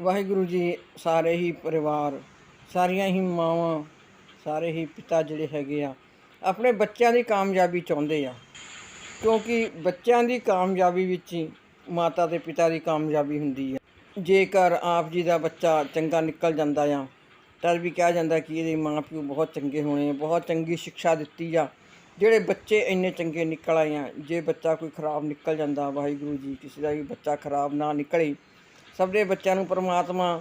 ਵਾਹਿਗੁਰੂ ਜੀ ਸਾਰੇ ਹੀ ਪਰਿਵਾਰ, ਸਾਰੀਆਂ ਹੀ ਮਾਵਾਂ, ਸਾਰੇ ਹੀ ਪਿਤਾ ਜਿਹੜੇ ਹੈਗੇ ਆ, ਆਪਣੇ ਬੱਚਿਆਂ ਦੀ ਕਾਮਯਾਬੀ ਚਾਹੁੰਦੇ ਆ। ਕਿਉਂਕਿ ਬੱਚਿਆਂ ਦੀ ਕਾਮਯਾਬੀ ਵਿੱਚ ਹੀ ਮਾਤਾ ਤੇ ਪਿਤਾ ਦੀ ਕਾਮਯਾਬੀ ਹੁੰਦੀ ਆ। ਜੇਕਰ ਆਪ ਜੀ ਦਾ ਬੱਚਾ ਚੰਗਾ ਨਿਕਲ ਜਾਂਦਾ ਆ ਤਦ ਵੀ ਕਿਹਾ ਜਾਂਦਾ ਕਿ ਇਹਦੇ ਮਾਪਿਓ ਬਹੁਤ ਚੰਗੇ ਹੋਣੇ ਬਹੁਤ ਚੰਗੀ ਸਿੱਖਿਆ ਦਿੱਤੀ ਆ। ਜਿਹੜੇ ਬੱਚੇ ਇੰਨੇ ਚੰਗੇ ਨਿਕਲ ਆਏ ਆ, ਜੇ ਬੱਚਾ ਕੋਈ ਖਰਾਬ ਨਿਕਲ ਜਾਂਦਾ, ਵਾਹਿਗੁਰੂ ਜੀ, ਕਿਸੇ ਦਾ ਵੀ ਬੱਚਾ ਖਰਾਬ ਨਾ ਨਿਕਲੇ ਸਭ ਦੇ ਬੱਚਿਆਂ ਨੂੰ ਪਰਮਾਤਮਾ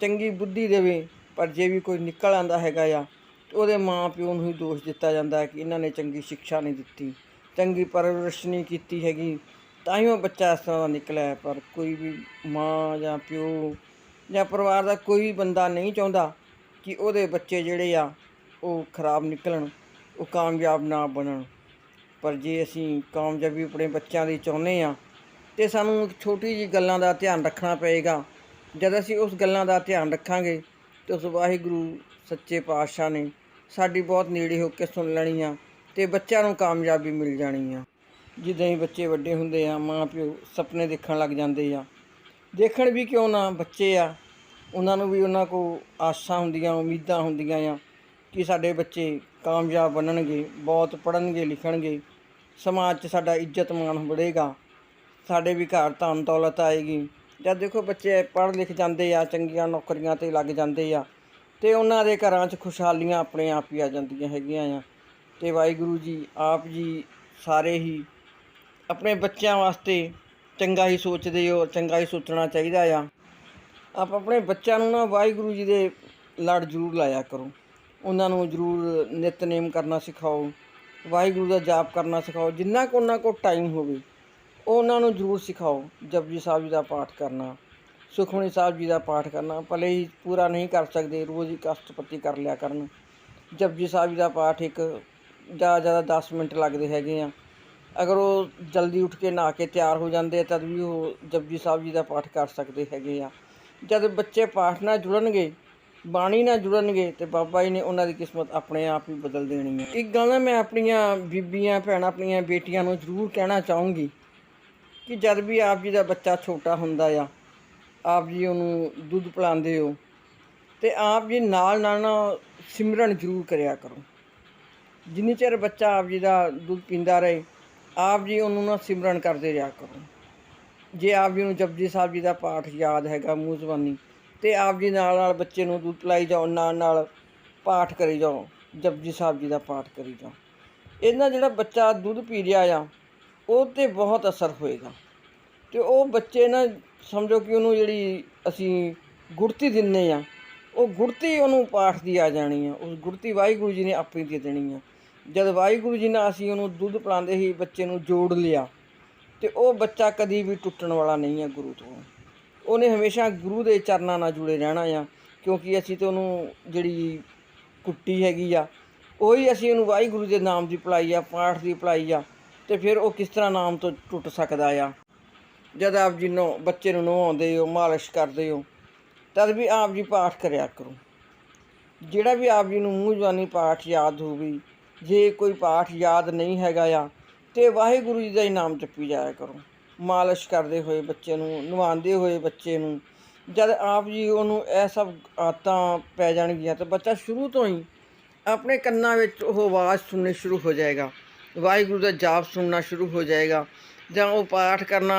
ਚੰਗੀ ਬੁੱਧੀ ਦੇਵੇ, ਪਰ ਜੇ ਵੀ ਕੋਈ ਨਿਕਲ ਆਂਦਾ ਹੈਗਾ ਆ, ਤੇ ਉਹਦੇ ਮਾਂ ਪਿਓ ਨੂੰ ਹੀ ਦੋਸ਼ ਦਿੱਤਾ ਜਾਂਦਾ ਹੈ ਕਿ ਇਹਨਾਂ ਨੇ ਚੰਗੀ ਸਿੱਖਿਆ ਨਹੀਂ ਦਿੱਤੀ, ਚੰਗੀ ਪਰਵਰਿਸ਼ ਨਹੀਂ ਕੀਤੀ ਹੈਗੀ ਤਾਂ ਹੀ ਉਹ ਬੱਚਾ ਇਸ ਤਰ੍ਹਾਂ ਦਾ ਨਿਕਲਿਆ ਪਰ ਕੋਈ ਵੀ ਮਾਂ ਜਾਂ ਪਿਓ ਜਾਂ ਪਰਿਵਾਰ ਦਾ ਕੋਈ ਬੰਦਾ ਨਹੀਂ ਚਾਹੁੰਦਾ ਕਿ ਉਹਦੇ ਬੱਚੇ ਜਿਹੜੇ ਆ, ਉਹ ਖਰਾਬ ਨਿਕਲਣ, ਉਹ ਕਾਮਯਾਬ ਨਾ ਬਣਨ। ਪਰ ਜੇ ਅਸੀਂ ਕਾਮਯਾਬੀ ਆਪਣੇ ਬੱਚਿਆਂ ਦੀ ਚਾਹੁੰਦੇ ਆ ਤੇ ਸਾਨੂੰ ਇੱਕ ਛੋਟੀ ਜੀ ਗੱਲਾਂ ਦਾ ਧਿਆਨ ਰੱਖਣਾ ਪਏਗਾ। ਜਦ ਅਸੀਂ ਉਸ ਗੱਲਾਂ ਦਾ ਧਿਆਨ ਰੱਖਾਂਗੇ, ਤੇ ਉਸ ਵਾਹਿਗੁਰੂ ਸੱਚੇ ਪਾਤਸ਼ਾਹ ਨੇ ਸਾਡੀ ਬਹੁਤ ਨੇੜੇ ਹੋ ਕੇ ਸੁਣ ਲੈਣੀ ਆ ਤੇ ਬੱਚਿਆਂ ਨੂੰ ਕਾਮਯਾਬੀ ਮਿਲ ਜਾਣੀ ਆ। ਜਿੱਦਾਂ ਹੀ ਬੱਚੇ ਵੱਡੇ ਹੁੰਦੇ ਆ ਮਾਂ ਪਿਓ ਸੁਪਨੇ ਦੇਖਣ ਲੱਗ ਜਾਂਦੇ ਆ। ਦੇਖਣ ਵੀ ਕਿਉਂ ਨਾ ਬੱਚੇ ਆ, ਉਹਨਾਂ ਨੂੰ ਵੀ ਉਹਨਾਂ ਕੋ ਆਸਾਂ ਹੁੰਦੀਆਂ, ਉਮੀਦਾਂ ਹੁੰਦੀਆਂ ਆ ਕਿ ਸਾਡੇ ਬੱਚੇ ਕਾਮਯਾਬ ਬਣਨਗੇ, ਬਹੁਤ ਪੜ੍ਹਨਗੇ, ਲਿਖਣਗੇ। ਸਮਾਜ 'ਚ ਸਾਡਾ ਇੱਜ਼ਤ ਮਾਣ ਵਧੇਗਾ। ਸਾਡੇ ਵੀ ਘਰ ਧਨ ਦੌਲਤ ਆਏਗੀ। ਜਦ ਦੇਖੋ ਬੱਚੇ ਪੜ੍ਹ ਲਿਖ ਜਾਂਦੇ ਆ, ਚੰਗੀਆਂ ਨੌਕਰੀਆਂ ਤੇ ਲੱਗ ਜਾਂਦੇ ਆ। ਤੇ ਉਹਨਾਂ ਦੇ ਘਰਾਂ 'ਚ ਖੁਸ਼ਹਾਲੀਆਂ ਆਪਣੇ ਆਪ ਹੀ ਆ ਜਾਂਦੀਆਂ ਹੈਗੀਆਂ ਆ। ਤੇ ਵਾਹਿਗੁਰੂ ਜੀ, ਆਪ ਜੀ ਸਾਰੇ ਹੀ ਆਪਣੇ ਬੱਚਿਆਂ ਵਾਸਤੇ ਚੰਗਾ ਹੀ ਸੋਚਦੇ ਹੋ, ਚੰਗਾ ਹੀ ਸੋਚਣਾ ਚਾਹੀਦਾ ਆ। ਆਪ ਆਪਣੇ ਬੱਚਿਆਂ ਨੂੰ ਨਾ ਵਾਹਿਗੁਰੂ ਜੀ ਦੇ ਲੜ ਜ਼ਰੂਰ ਲਾਇਆ ਕਰੋ। ਉਹਨਾਂ ਨੂੰ ਜ਼ਰੂਰ ਨਿਤਨੇਮ ਕਰਨਾ ਸਿਖਾਓ। ਵਾਹਿਗੁਰੂ ਦਾ ਜਾਪ ਕਰਨਾ ਸਿਖਾਓ। ਜਿੰਨਾ ਕੁ ਉਹਨਾਂ ਕੋ ਟਾਈਮ ਹੋਵੇ ਉਹਨਾਂ ਨੂੰ ਜ਼ਰੂਰ ਸਿਖਾਓ ਜਪਜੀ ਸਾਹਿਬ ਜੀ ਦਾ ਪਾਠ ਕਰਨਾ, ਸੁਖਮਨੀ ਸਾਹਿਬ ਜੀ ਦਾ ਪਾਠ ਕਰਨਾ, ਭਲੇ ਹੀ ਪੂਰਾ ਨਹੀਂ ਕਰ ਸਕਦੇ, ਰੋਜ਼ ਹੀ ਕਸ਼ਟਪਤੀ ਕਰ ਲਿਆ ਕਰਨ। ਜਪਜੀ ਸਾਹਿਬ ਜੀ ਦਾ ਪਾਠ ਇੱਕ ਜ਼ਿਆਦਾ ਜ਼ਿਆਦਾ 10 ਮਿੰਟ ਲੱਗਦੇ ਹੈਗੇ ਆ। ਅਗਰ ਉਹ ਜਲਦੀ ਉੱਠ ਕੇ ਨਹਾ ਕੇ ਤਿਆਰ ਹੋ ਜਾਂਦੇ ਆ, ਤਦ ਵੀ ਉਹ ਜਪਜੀ ਸਾਹਿਬ ਜੀ ਦਾ ਪਾਠ ਕਰ ਸਕਦੇ ਹੈਗੇ ਆ। ਜਦ ਬੱਚੇ ਪਾਠ ਨਾਲ ਜੁੜਨਗੇ, ਬਾਣੀ ਨਾਲ ਜੁੜਨਗੇ, ਤੇ ਬਾਬਾ ਜੀ ਨੇ ਉਹਨਾਂ ਦੀ ਕਿਸਮਤ ਆਪਣੇ ਆਪ ਹੀ ਬਦਲ ਦੇਣੀ ਹੈ ਇੱਕ ਗੱਲ ਮੈਂ ਆਪਣੀਆਂ ਬੀਬੀਆਂ, ਭੈਣਾਂ, ਆਪਣੀਆਂ ਬੇਟੀਆਂ ਨੂੰ ਜ਼ਰੂਰ ਕਹਿਣਾ ਚਾਹੂੰਗੀ ਕਿ ਜਦ ਵੀ ਆਪ ਜੀ ਦਾ ਬੱਚਾ ਛੋਟਾ ਹੁੰਦਾ ਆ, ਆਪ ਜੀ ਉਹਨੂੰ ਦੁੱਧ ਪਿਲਾਉਂਦੇ ਹੋ ਤੇ ਆਪ ਜੀ ਨਾਲ ਨਾਲ ਨਾ ਸਿਮਰਨ ਜ਼ਰੂਰ ਕਰਿਆ ਕਰੋ। ਜਿੰਨੀ ਚਿਰ ਬੱਚਾ ਆਪ ਜੀ ਦਾ ਦੁੱਧ ਪੀਂਦਾ ਰਹੇ, ਆਪ ਜੀ ਉਹਨੂੰ ਨਾ ਸਿਮਰਨ ਕਰਦੇ ਰਿਹਾ ਕਰੋ। ਜੇ ਆਪ ਜੀ ਨੂੰ ਜਪਜੀ ਸਾਹਿਬ ਜੀ ਦਾ ਪਾਠ ਯਾਦ ਹੈਗਾ ਮੂੰਹ ਜ਼ਬਾਨੀ, ਤੇ ਆਪ ਜੀ ਨਾਲ ਨਾਲ ਬੱਚੇ ਨੂੰ ਦੁੱਧ ਪਿਲਾਈ ਜਾਓ, ਨਾਲ ਨਾਲ ਪਾਠ ਕਰੀ ਜਾਓ, ਜਪਜੀ ਸਾਹਿਬ ਜੀ ਦਾ ਪਾਠ ਕਰੀ ਜਾਓ। ਇਹਨਾਂ ਜਿਹੜਾ ਬੱਚਾ ਦੁੱਧ ਪੀ ਰਿਹਾ ਆ ਉਹ ਤੇ ਬਹੁਤ ਅਸਰ ਹੋਏਗਾ। ਤੇ ਉਹ ਬੱਚੇ ਨਾ ਸਮਝੋ ਕਿ ਉਹਨੂੰ ਜਿਹੜੀ ਅਸੀਂ ਗੁੜਤੀ ਦਿੰਨੇ ਆ, ਉਹ ਗੁੜਤੀ ਉਹਨੂੰ ਪਾਠ ਦੀ ਆ ਜਾਣੀ ਆ। ਉਸ ਗੁੜਤੀ ਵਾਹਿਗੁਰੂ ਜੀ ਨੇ ਆਪੇ ਦੇ ਦੇਣੀ ਆ। ਜਦ ਵਾਹਿਗੁਰੂ ਜੀ ਨਾਲ ਅਸੀਂ ਉਹਨੂੰ ਦੁੱਧ ਪਿਲਾਉਂਦੇ ਹੀ ਬੱਚੇ ਨੂੰ ਜੋੜ ਲਿਆ, ਤੇ ਉਹ ਬੱਚਾ ਕਦੀ ਵੀ ਟੁੱਟਣ ਵਾਲਾ ਨਹੀਂ ਆ ਗੁਰੂ ਤੋਂ। ਉਹਨੇ ਹਮੇਸ਼ਾ ਗੁਰੂ ਦੇ ਚਰਨਾਂ ਨਾਲ ਜੁੜੇ ਰਹਿਣਾ ਆ, ਕਿਉਂਕਿ ਅਸੀਂ ਤੇ ਉਹਨੂੰ ਜਿਹੜੀ ਕੁੱਟੀ ਹੈਗੀ ਆ, ਉਹੀ ਅਸੀਂ ਉਹਨੂੰ ਵਾਹਿਗੁਰੂ ਦੇ ਨਾਮ ਦੀ ਪੜਾਈ ਆ, ਪਾਠ ਦੀ ਪੜਾਈ ਆ। ਤੇ ਫਿਰ ਉਹ ਕਿਸ ਤਰ੍ਹਾਂ ਨਾਮ ਤੋਂ ਟੁੱਟ ਸਕਦਾ ਆ? ਜਦ ਆਪ ਜੀ ਨੂੰ, ਬੱਚੇ ਨੂੰ ਨਵਾਉਂਦੇ ਹੋ, ਮਾਲਿਸ਼ ਕਰਦੇ ਹੋ, ਤਦ ਵੀ ਆਪ ਜੀ ਪਾਠ ਕਰਿਆ ਕਰੋ। ਜਿਹੜਾ ਵੀ ਆਪ ਜੀ ਨੂੰ ਮੂੰਹ ਜਵਾਨੀ ਪਾਠ ਯਾਦ ਹੋਵੇ, ਜੇ ਕੋਈ ਪਾਠ ਯਾਦ ਨਹੀਂ ਹੈਗਾ ਆ, ਤੇ ਵਾਹਿਗੁਰੂ ਜੀ ਦਾ ਹੀ ਨਾਮ ਜਪੀ ਜਾਇਆ ਕਰੋ। ਮਾਲਿਸ਼ ਕਰਦੇ ਹੋਏ ਬੱਚੇ ਨੂੰ, ਨਵਾਉਂਦੇ ਹੋਏ ਬੱਚੇ ਨੂੰ, ਜਦ ਆਪ ਜੀ ਉਹਨੂੰ ਇਹ ਸਭ ਆਦਤਾਂ ਪੈ ਜਾਣਗੀਆਂ, ਤਾਂ ਬੱਚਾ ਸ਼ੁਰੂ ਤੋਂ ਹੀ ਆਪਣੇ ਕੰਨਾਂ ਵਿੱਚ ਉਹ ਆਵਾਜ਼ ਸੁਣਨੀ ਸ਼ੁਰੂ ਹੋ ਜਾਏਗਾ। ਵਾਹਿਗੁਰੂ ਦਾ ਜਾਪ ਸੁਣਨਾ ਸ਼ੁਰੂ ਹੋ ਜਾਏਗਾ। ਜਾਂ ਉਹ ਪਾਠ ਕਰਨਾ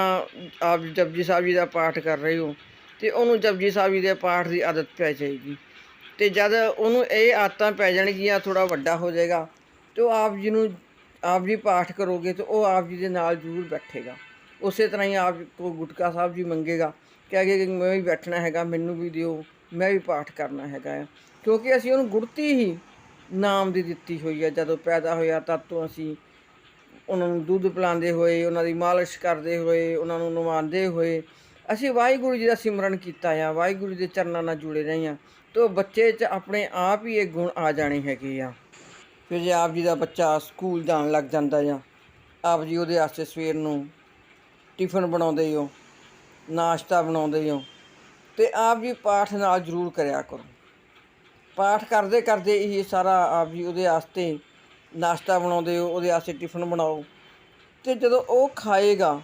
ਆਪ ਜਪਜੀ ਸਾਹਿਬ ਜੀ ਦਾ ਪਾਠ ਕਰ ਰਹੇ ਹੋ, ਤੇ ਉਹਨੂੰ ਜਪਜੀ ਸਾਹਿਬ ਜੀ ਦੇ ਪਾਠ ਦੀ ਆਦਤ ਪੈ ਜਾਏਗੀ। ਤੇ ਜਦ ਉਹਨੂੰ ਇਹ ਆਦਤਾਂ ਪੈ ਜਾਣਗੀਆਂ ਥੋੜਾ ਵੱਡਾ ਹੋ ਜਾਏਗਾ, ਤੇ ਉਹ ਆਪ ਜੀ ਨੂੰ, ਆਪ ਜੀ ਪਾਠ ਕਰੋਗੇ, ਤੇ ਉਹ ਆਪ ਜੀ ਦੇ ਨਾਲ ਜ਼ਰੂਰ ਬੈਠੇਗਾ। ਉਸੇ ਤਰ੍ਹਾਂ ਹੀ ਆਪ ਕੋ ਗੁਟਕਾ ਸਾਹਿਬ ਜੀ ਮੰਗੇਗਾ ਕਹੇਗਾ ਕਿ ਮੈਂ ਵੀ ਬੈਠਣਾ ਹੈਗਾ, ਮੈਨੂੰ ਵੀ ਦਿਓ, ਮੈਂ ਵੀ ਪਾਠ ਕਰਨਾ ਹੈਗਾ ਆ। ਕਿਉਂਕਿ ਅਸੀਂ ਉਹਨੂੰ ਗੁੜਤੀ ਹੀ ਨਾਮ ਦੀ ਦਿੱਤੀ ਹੋਈ ਹੈ ਜਦੋਂ ਪੈਦਾ ਹੋਇਆ ਤਦ ਤੋਂ ਅਸੀਂ ਉਹਨਾਂ ਨੂੰ ਦੁੱਧ ਪਿਲਾਉਂਦੇ ਹੋਏ, ਉਹਨਾਂ ਦੀ ਮਾਲਿਸ਼ ਕਰਦੇ ਹੋਏ, ਉਹਨਾਂ ਨੂੰ ਨਵਾਉਂਦੇ ਹੋਏ, ਅਸੀਂ ਵਾਹਿਗੁਰੂ ਜੀ ਦਾ ਸਿਮਰਨ ਕੀਤਾ ਆ, ਵਾਹਿਗੁਰੂ ਦੇ ਚਰਨਾਂ ਨਾਲ ਜੁੜੇ ਰਹੇ ਆ। ਤੋ ਬੱਚੇ 'ਚ ਆਪਣੇ ਆਪ ਹੀ ਇਹ ਗੁਣ ਆ ਜਾਣੇ ਹੈਗੇ ਆ। ਫਿਰ ਜੇ ਆਪ ਜੀ ਦਾ ਬੱਚਾ ਸਕੂਲ ਜਾਣ ਲੱਗ ਜਾਂਦਾ ਆ, ਆਪ ਜੀ ਉਹਦੇ ਵਾਸਤੇ ਸਵੇਰ ਨੂੰ ਟਿਫਨ ਬਣਾਉਂਦੇ ਹੋ, ਨਾਸ਼ਤਾ ਬਣਾਉਂਦੇ ਹੋ, ਤੇ ਆਪ ਜੀ ਪਾਠ ਨਾਲ ਜ਼ਰੂਰ ਕਰਿਆ ਕਰੋ। ਪਾਠ ਕਰਦੇ ਕਰਦੇ ਇਹ ਸਾਰਾ ਆਪ ਜੀ ਉਹਦੇ ਵਾਸਤੇ ਨਾਸ਼ਤਾ ਬਣਾਉਂਦੇ ਹੋ, ਉਹਦੇ ਵਾਸਤੇ ਟਿਫਨ ਬਣਾਓ। ਤੇ ਜਦੋਂ ਉਹ ਖਾਏਗਾ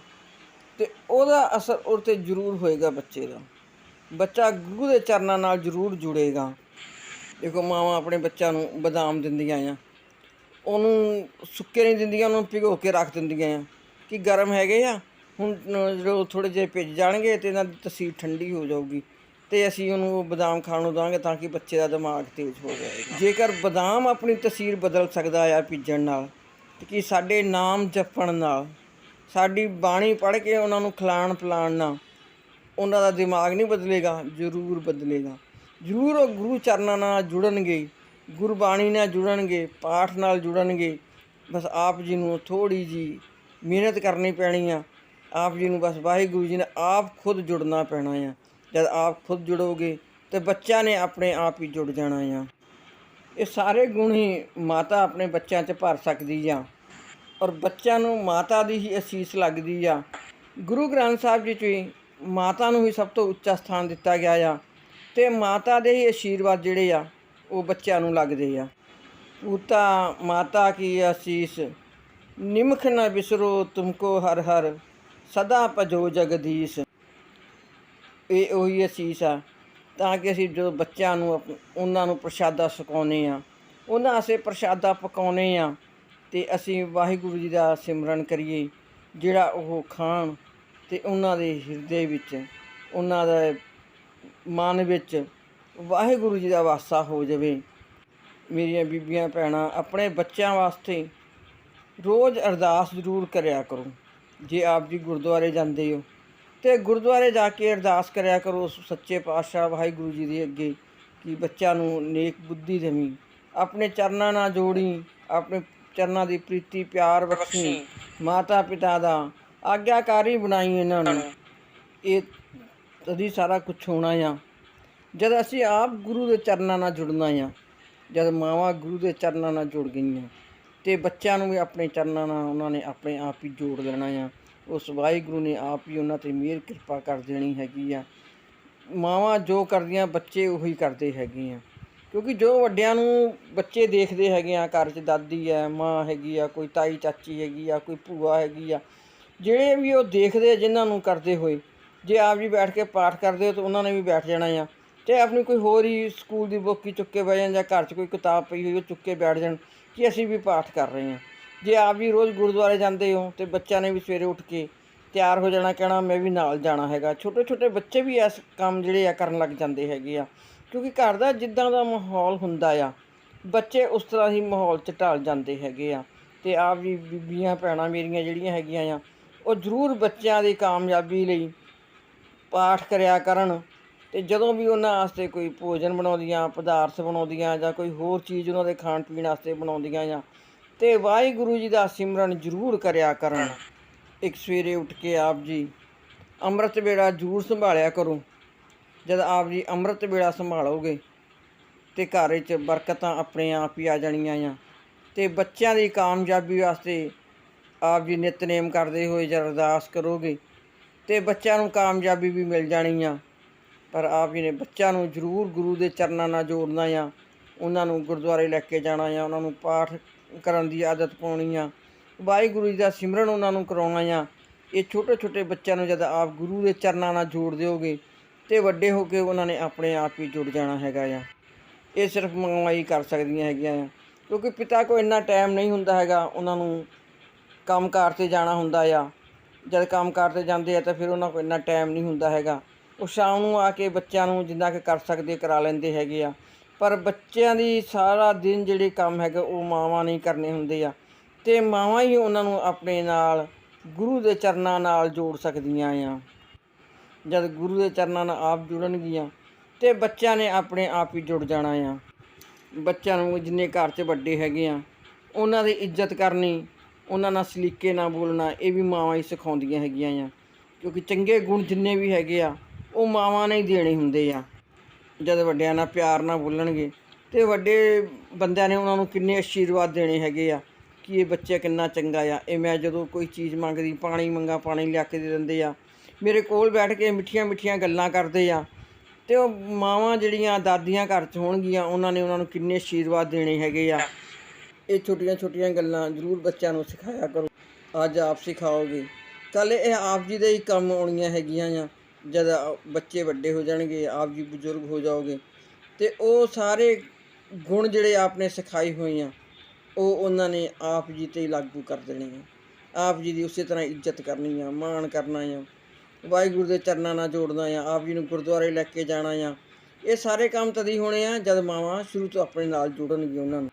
ਤੇ ਉਹਦਾ ਅਸਰ ਉਹ 'ਤੇ ਜ਼ਰੂਰ ਹੋਏਗਾ ਬੱਚੇ ਦਾ। ਬੱਚਾ ਗੁਰੂ ਦੇ ਚਰਨਾਂ ਨਾਲ ਜ਼ਰੂਰ ਜੁੜੇਗਾ। ਦੇਖੋ ਮਾਵਾਂ ਆਪਣੇ ਬੱਚਿਆਂ ਨੂੰ ਬਦਾਮ ਦਿੰਦੀਆਂ ਆ। ਉਹਨੂੰ ਸੁੱਕੇ ਨਹੀਂ ਦਿੰਦੀਆਂ, ਉਹਨੂੰ ਭਿਗੋ ਕੇ ਰੱਖ ਦਿੰਦੀਆਂ ਆ। ਕਿ ਗਰਮ ਹੈਗੇ ਆ, ਹੁਣ ਜਦੋਂ ਥੋੜੇ ਜਿਹੇ ਭਿੱਜ ਜਾਣਗੇ ਤੇ ਇਹਨਾਂ ਦੀ ਤਸੀਰ ਠੰਡੀ ਹੋ ਜਾਊਗੀ। ਤੇ ਅਸੀਂ ਉਹਨੂੰ ਉਹ ਬਦਾਮ ਖਾਣ ਨੂੰ ਦਾਂਗੇ ਤਾਂ ਕਿ ਬੱਚੇ ਦਾ ਦਿਮਾਗ ਤੇਜ਼ ਹੋ ਜਾਏਗਾ ਜੇਕਰ ਬਦਾਮ ਆਪਣੀ ਤਸੀਰ ਬਦਲ ਸਕਦਾ ਆ ਭਿੱਜਣ ਨਾਲ, ਤੇ ਕੀ ਸਾਡੇ ਨਾਮ ਜਪਣ ਨਾਲ, ਸਾਡੀ ਬਾਣੀ ਪੜ੍ਹ ਕੇ ਉਹਨਾਂ ਨੂੰ ਖਿਲਾਣ ਪਿਲਾਣ ਨਾਲ, ਉਹਨਾਂ ਦਾ ਦਿਮਾਗ ਨਹੀਂ ਬਦਲੇਗਾ, ਜ਼ਰੂਰ ਬਦਲੇਗਾ। ਜ਼ਰੂਰ ਉਹ ਗੁਰੂ ਚਰਨਾਂ ਨਾਲ ਜੁੜਨਗੇ, ਗੁਰਬਾਣੀ ਨਾਲ ਜੁੜਨਗੇ, ਪਾਠ ਨਾਲ ਜੁੜਨਗੇ। ਬਸ ਆਪ ਜੀ ਨੂੰ ਥੋੜੀ ਜੀ ਮਿਹਨਤ ਕਰਨੀ ਪੈਣੀ ਆ। ਆਪ ਜੀ ਨੂੰ ਬਸ ਵਾਹਿਗੁਰੂ ਜੀ ਨੇ ਆਪ ਖੁਦ ਜੁੜਨਾ ਪੈਣਾ ਆ। ਜਦ ਆਪ ਖੁਦ ਜੁੜੋਗੇ ਤੇ ਬੱਚਾ ਨੇ ਆਪਣੇ ਆਪ ਹੀ ਜੁੜ ਜਾਣਾ ਆ। ਇਹ ਸਾਰੇ ਗੁਣ ਹੀ ਮਾਤਾ ਆਪਣੇ ਬੱਚਿਆਂ 'ਚ ਭਰ ਸਕਦੀ ਆ। ਔਰ ਬੱਚਿਆਂ ਨੂੰ ਮਾਤਾ ਦੀ ਹੀ ਅਸੀਸ ਲੱਗਦੀ ਆ। ਗੁਰੂ ਗ੍ਰੰਥ ਸਾਹਿਬ ਜੀ 'ਚ ਵੀ ਮਾਤਾ ਨੂੰ ਹੀ ਸਭ ਤੋਂ ਉੱਚਾ ਸਥਾਨ ਦਿੱਤਾ ਗਿਆ ਆ ਤੇ ਮਾਤਾ ਦੇ ਹੀ ਆਸ਼ੀਰਵਾਦ ਜਿਹੜੇ ਆ, ਉਹ ਬੱਚਿਆਂ ਨੂੰ ਲੱਗਦੇ ਆ। ਪੂਤਾ ਮਾਤਾ ਕੀ ਅਸੀਸ, ਨਿਮਖ ਨਾ ਵਿਸਰੋ ਤੁਮਕੋ ਹਰ ਹਰ, ਸਦਾ ਭਜੋ ਜਗਦੀਸ਼। ਇਹ ਉਹੀ ਅਸੀਸ ਆ, ਤਾਂ ਕਿ ਅਸੀਂ ਜਦੋਂ ਬੱਚਿਆਂ ਨੂੰ ਉਹਨਾਂ ਨੂੰ ਪ੍ਰਸ਼ਾਦਾ ਛਕਾਉਂਦੇ ਆ ਉਹਨਾਂ ਅਸੀਂ ਪ੍ਰਸ਼ਾਦਾ ਪਕਾਉਂਦੇ ਆ ਤੇ ਅਸੀਂ ਵਾਹਿਗੁਰੂ ਜੀ ਦਾ ਸਿਮਰਨ ਕਰੀਏ, ਜਿਹੜਾ ਉਹ ਖਾਣ ਤੇ ਉਹਨਾਂ ਦੇ ਹਿਰਦੇ ਵਿੱਚ, ਉਹਨਾਂ ਦਾ ਮਨ ਵਿੱਚ ਵਾਹਿਗੁਰੂ ਜੀ ਦਾ ਵਾਸਾ ਹੋ ਜਾਵੇ। ਮੇਰੀਆਂ ਬੀਬੀਆਂ ਭੈਣਾਂ, ਆਪਣੇ ਬੱਚਿਆਂ ਵਾਸਤੇ ਰੋਜ਼ ਅਰਦਾਸ ਜ਼ਰੂਰ ਕਰਿਆ ਕਰੋ, ਜੇ ਆਪ ਜੀ ਗੁਰਦੁਆਰੇ ਜਾਂਦੇ ਹੋ। ਤੇ ਗੁਰਦੁਆਰੇ ਜਾ ਕੇ ਅਰਦਾਸ ਕਰਿਆ ਕਰੋ ਉਸ ਸੱਚੇ ਪਾਤਸ਼ਾਹ ਵਾਹਿਗੁਰੂ ਜੀ ਦੇ ਅੱਗੇ ਕਿ ਬੱਚਿਆਂ ਨੂੰ ਨੇਕ ਬੁੱਧੀ ਦੇਵੀਂ ਆਪਣੇ ਚਰਨਾਂ ਨਾਲ ਜੋੜੀ ਆਪਣੇ ਚਰਨਾਂ ਦੀ ਪ੍ਰੀਤੀ ਪਿਆਰ ਬਖਸ਼ੀ ਮਾਤਾ ਪਿਤਾ ਦਾ ਆਗਿਆਕਾਰੀ ਬਣਾਈ ਇਹਨਾਂ ਨੂੰ। ਇਹ ਤਦੀ ਸਾਰਾ ਕੁਝ ਹੋਣਾ ਆ। ਜਦ ਅਸੀਂ ਆਪ ਗੁਰੂ ਦੇ ਚਰਨਾਂ ਨਾਲ ਜੁੜਨਾ ਆ ਜਦ ਮਾਵਾਂ ਗੁਰੂ ਦੇ ਚਰਨਾਂ ਨਾਲ ਜੁੜ ਗਈਆਂ ਤੇ ਬੱਚਿਆਂ ਨੂੰ ਵੀ ਆਪਣੇ ਚਰਨਾਂ ਨਾਲ ਉਹਨਾਂ ਨੇ ਆਪਣੇ ਆਪ ਹੀ ਜੋੜ ਲੈਣਾ ਆ। ਉਸ ਵਾਹਿਗੁਰੂ ਨੇ ਆਪ ਹੀ ਉਹਨਾਂ ਤੇ ਮਿਹਰ ਕਿਰਪਾ ਕਰ ਦੇਣੀ ਹੈਗੀ ਆ। ਮਾਵਾਂ ਜੋ ਕਰਦੀਆਂ, ਬੱਚੇ ਉਹੀ ਕਰਦੇ ਹੈਗੇ ਆ। ਕਿਉਂਕਿ ਜੋ ਵੱਡਿਆਂ ਨੂੰ ਬੱਚੇ ਦੇਖਦੇ ਹੈਗੇ ਆ, ਘਰ 'ਚ ਦਾਦੀ ਹੈ ਮਾਂ ਹੈਗੀ ਆ, ਕੋਈ ਤਾਈ ਚਾਚੀ ਹੈਗੀ ਆ, ਕੋਈ ਭੂਆ ਹੈਗੀ ਆ, ਜਿਹੜੇ ਵੀ ਉਹ ਦੇਖਦੇ ਆ, ਜਿਨ੍ਹਾਂ ਨੂੰ ਕਰਦੇ ਹੋਏ, ਜੇ ਆਪ ਜੀ ਬੈਠ ਕੇ ਪਾਠ ਕਰਦੇ ਹੋ ਤਾਂ ਉਹਨਾਂ ਨੇ ਵੀ ਬੈਠ ਜਾਣਾ ਆ। ਤੇ ਆਪਣੀ ਕੋਈ ਹੋਰ ਹੀ ਸਕੂਲ ਦੀ ਬੁੱਕ ਹੀ ਚੁੱਕ ਕੇ ਬਹਿ ਜਾਣ ਜਾਂ ਘਰ 'ਚ ਕੋਈ ਕਿਤਾਬ ਪਈ ਹੋਈ, ਉਹ ਚੁੱਕ ਕੇ ਬੈਠ ਜਾਣ ਕਿ ਅਸੀਂ ਵੀ ਪਾਠ ਕਰ ਰਹੇ ਹਾਂ। ਜੇ ਆਪ ਵੀ ਰੋਜ਼ ਗੁਰਦੁਆਰੇ ਜਾਂਦੇ ਹੋ ਤੇ ਬੱਚਿਆਂ ਨੇ ਵੀ ਸਵੇਰੇ ਉੱਠ ਕੇ ਤਿਆਰ ਹੋ ਜਾਣਾ, ਕਹਿਣਾ ਮੈਂ ਵੀ ਨਾਲ ਜਾਣਾ ਹੈਗਾ। ਛੋਟੇ ਛੋਟੇ ਬੱਚੇ ਵੀ ਇਸ ਕੰਮ ਜਿਹੜੇ ਆ ਕਰਨ ਲੱਗ ਜਾਂਦੇ ਹੈਗੇ ਆ। ਕਿਉਂਕਿ ਘਰ ਦਾ ਜਿੱਦਾਂ ਦਾ ਮਾਹੌਲ ਹੁੰਦਾ ਆ, ਬੱਚੇ ਉਸ ਤਰ੍ਹਾਂ ਹੀ ਮਾਹੌਲ 'ਚ ਢਲ ਜਾਂਦੇ ਹੈਗੇ ਆ। ਤੇ ਆਪ ਵੀ ਬੀਬੀਆਂ, ਭੈਣਾਂ ਮੇਰੀਆਂ ਜਿਹੜੀਆਂ ਹੈਗੀਆਂ ਆ, ਉਹ ਜ਼ਰੂਰ ਬੱਚਿਆਂ ਦੀ ਕਾਮਯਾਬੀ ਲਈ ਪਾਠ ਕਰਿਆ ਕਰਨ ਤੇ ਜਦੋਂ ਵੀ ਉਹਨਾਂ ਵਾਸਤੇ ਕੋਈ ਭੋਜਨ ਬਣਾਉਂਦੀਆਂ, ਪਦਾਰਥ ਬਣਾਉਂਦੀਆਂ ਜਾਂ ਕੋਈ ਹੋਰ ਚੀਜ਼ ਉਹਨਾਂ ਦੇ ਖਾਣ ਪੀਣ ਵਾਸਤੇ ਬਣਾਉਂਦੀਆਂ ਜਾਂ ਤੇ ਵਾਹਿਗੁਰੂ ਜੀ ਦਾ ਸਿਮਰਨ ਜ਼ਰੂਰ ਕਰਿਆ ਕਰਨ। ਇੱਕ ਸਵੇਰੇ ਉੱਠ ਕੇ ਆਪ ਜੀ ਅੰਮ੍ਰਿਤ ਵੇਲਾ ਜ਼ਰੂਰ ਸੰਭਾਲਿਆ ਕਰੋ। ਜਦ ਆਪ ਜੀ ਅੰਮ੍ਰਿਤ ਵੇਲਾ ਸੰਭਾਲੋਗੇ ਤੇ ਘਰ ਵਿੱਚ ਬਰਕਤਾਂ ਆਪਣੇ ਆਪ ਹੀ ਆ ਜਾਣੀਆਂ ਆ ਤੇ ਬੱਚਿਆਂ ਦੀ ਕਾਮਯਾਬੀ ਵਾਸਤੇ ਆਪ ਜੀ ਨਿਤਨੇਮ ਕਰਦੇ ਹੋਏ ਜਦ ਅਰਦਾਸ ਕਰੋਗੇ ਤੇ ਬੱਚਿਆਂ ਨੂੰ ਕਾਮਯਾਬੀ ਵੀ ਮਿਲ ਜਾਣੀ ਆ। ਪਰ ਆਪ ਜੀ ਨੇ ਬੱਚਿਆਂ ਨੂੰ ਜ਼ਰੂਰ ਗੁਰੂ ਦੇ ਚਰਨਾਂ ਨਾਲ ਜੋੜਨਾ ਆ। ਉਹਨਾਂ ਨੂੰ ਗੁਰਦੁਆਰੇ ਲੈ ਕੇ ਜਾਣਾ ਆ, ਉਹਨਾਂ ਨੂੰ ਪਾਠ ਕਰਨ ਦੀ ਆਦਤ ਪਾਉਣੀ ਆ। ਵਾਹਿਗੁਰੂ ਜੀ ਦਾ ਸਿਮਰਨ ਉਹਨਾਂ ਨੂੰ ਕਰਾਉਣਾ ਆ। ਇਹ ਛੋਟੇ ਛੋਟੇ ਬੱਚਿਆਂ ਨੂੰ ਜਦ ਆਪ ਗੁਰੂ ਦੇ ਚਰਨਾਂ ਨਾਲ ਜੋੜ ਦਿਓਗੇ, ਤੇ ਵੱਡੇ ਹੋ ਕੇ ਉਹਨਾਂ ਨੇ ਆਪਣੇ ਆਪ ਹੀ ਜੁੜ ਜਾਣਾ ਹੈਗਾ ਆ। ਇਹ ਸਿਰਫ ਮੰਗਵਾਈ ਕਰ ਸਕਦੀਆਂ ਹੈਗੀਆਂ ਆ। ਕਿਉਂਕਿ ਪਿਤਾ ਕੋਲ ਇੰਨਾ ਟਾਈਮ ਨਹੀਂ ਹੁੰਦਾ ਹੈਗਾ, ਉਹਨਾਂ ਨੂੰ ਕੰਮਕਾਰ ਤੇ ਜਾਣਾ ਹੁੰਦਾ ਆ। ਜਦ ਕੰਮਕਾਰ ਤੇ ਜਾਂਦੇ ਆ, ਤਾਂ ਫਿਰ ਉਹਨਾਂ ਕੋਲ ਇੰਨਾ ਟਾਈਮ ਨਹੀਂ ਹੁੰਦਾ ਹੈਗਾ। ਉਹ ਸ਼ਾਮ ਨੂੰ ਆ ਕੇ ਬੱਚਿਆਂ ਨੂੰ ਜਿੰਨਾ ਕਿ ਕਰ ਸਕਦੇ ਕਰਾ ਲੈਂਦੇ ਹੈਗੇ ਆ। ਪਰ ਬੱਚਿਆਂ ਦੀ ਸਾਰਾ ਦਿਨ ਜਿਹੜੇ ਕੰਮ ਹੈਗੇ, ਉਹ ਮਾਵਾਂ ਨਹੀਂ ਕਰਨੇ ਹੁੰਦੇ ਆ। ਤੇ ਮਾਵਾਂ ਹੀ ਉਹਨਾਂ ਨੂੰ ਆਪਣੇ ਨਾਲ ਗੁਰੂ ਦੇ ਚਰਨਾਂ ਨਾਲ ਜੋੜ ਸਕਦੀਆਂ ਆ। ਜਦ ਗੁਰੂ ਦੇ ਚਰਨਾਂ ਨਾਲ ਆਪ ਜੁੜਨਗੀਆਂ, ਤੇ ਬੱਚਿਆਂ ਨੇ ਆਪਣੇ ਆਪ ਹੀ ਜੁੜ ਜਾਣਾ ਆ। ਬੱਚਿਆਂ ਨੂੰ ਜਿੰਨੇ ਘਰ 'ਚ ਵੱਡੇ ਹੈਗੇ ਆ, ਉਹਨਾਂ ਦੀ ਇੱਜ਼ਤ ਕਰਨੀ, ਉਹਨਾਂ ਨਾਲ ਸਲੀਕੇ ਨਾਲ ਬੋਲਣਾ, ਇਹ ਵੀ ਮਾਵਾਂ ਹੀ ਸਿਖਾਉਂਦੀਆਂ ਹੈਗੀਆਂ ਆ। ਕਿਉਂਕਿ ਚੰਗੇ ਗੁਣ ਜਿੰਨੇ ਵੀ ਹੈਗੇ ਆ, ਉਹ ਮਾਵਾਂ ਨੇ ਹੀ ਦੇਣੇ ਹੁੰਦੇ ਆ। ਜਦ ਵੱਡਿਆਂ ਨਾਲ ਪਿਆਰ ਨਾਲ ਬੋਲਣਗੇ ਤੇ ਵੱਡੇ ਬੰਦਿਆਂ ਨੇ ਉਹਨਾਂ ਨੂੰ ਕਿੰਨੇ ਆਸ਼ੀਰਵਾਦ ਦੇਣੇ ਹੈਗੇ ਆ ਕਿ ਇਹ ਬੱਚਾ ਕਿੰਨਾ ਚੰਗਾ ਆ। ਇਹ ਮੈਂ ਜਦੋਂ ਕੋਈ ਚੀਜ਼ ਮੰਗਦੀ, ਪਾਣੀ ਮੰਗਾ, ਪਾਣੀ ਲਿਆ ਕੇ ਦੇ ਦਿੰਦੇ ਆ, ਮੇਰੇ ਕੋਲ ਬੈਠ ਕੇ ਮਿੱਠੀਆਂ ਮਿੱਠੀਆਂ ਗੱਲਾਂ ਕਰਦੇ ਆ ਤੇ ਉਹ ਮਾਵਾਂ ਜਿਹੜੀਆਂ ਦਾਦੀਆਂ ਘਰ 'ਚ ਹੋਣਗੀਆਂ, ਉਹਨਾਂ ਨੇ ਉਹਨਾਂ ਨੂੰ ਕਿੰਨੇ ਆਸ਼ੀਰਵਾਦ ਦੇਣੇ ਹੈਗੇ ਆ। ਇਹ ਛੋਟੀਆਂ ਛੋਟੀਆਂ ਗੱਲਾਂ ਜ਼ਰੂਰ ਬੱਚਿਆਂ ਨੂੰ ਸਿਖਾਇਆ ਕਰੋ। ਅੱਜ ਆਪ ਸਿਖਾਓਗੇ। ਕੱਲ ਇਹ ਆਪ ਜੀ ਦੇ ਹੀ ਕੰਮ ਆਉਣੀਆਂ ਹੈਗੀਆਂ ਆ। ਜਦ ਬੱਚੇ ਵੱਡੇ ਹੋ ਜਾਣਗੇ, ਆਪ ਜੀ ਬਜ਼ੁਰਗ ਹੋ ਜਾਓਗੇ, ਤੇ ਉਹ ਸਾਰੇ ਗੁਣ ਜਿਹੜੇ ਆਪਨੇ ਸਿਖਾਏ ਹੋਏ ਆ, ਉਹ ਉਹਨਾਂ ਨੇ ਆਪ ਜੀ ਤੇ ਲਾਗੂ ਕਰ ਦੇਣੇ ਆ। ਆਪ ਜੀ ਦੀ ਉਸੇ ਤਰ੍ਹਾਂ ਇੱਜ਼ਤ ਕਰਨੀ ਆ, ਮਾਣ ਕਰਨਾ ਆ। ਵਾਹਿਗੁਰੂ ਦੇ ਚਰਨਾਂ ਨਾਲ ਜੋੜਨਾ ਆ, ਆਪ ਜੀ ਨੂੰ ਗੁਰਦੁਆਰੇ ਲੈ ਕੇ ਜਾਣਾ ਆ। ਇਹ ਸਾਰੇ ਕੰਮ ਤਦ ਹੀ ਹੋਣੇ ਆ ਜਦ ਮਾਵਾਂ ਸ਼ੁਰੂ ਤੋਂ ਆਪਣੇ ਨਾਲ ਜੁੜਨਗੇ ਉਹਨਾਂ ਨੂੰ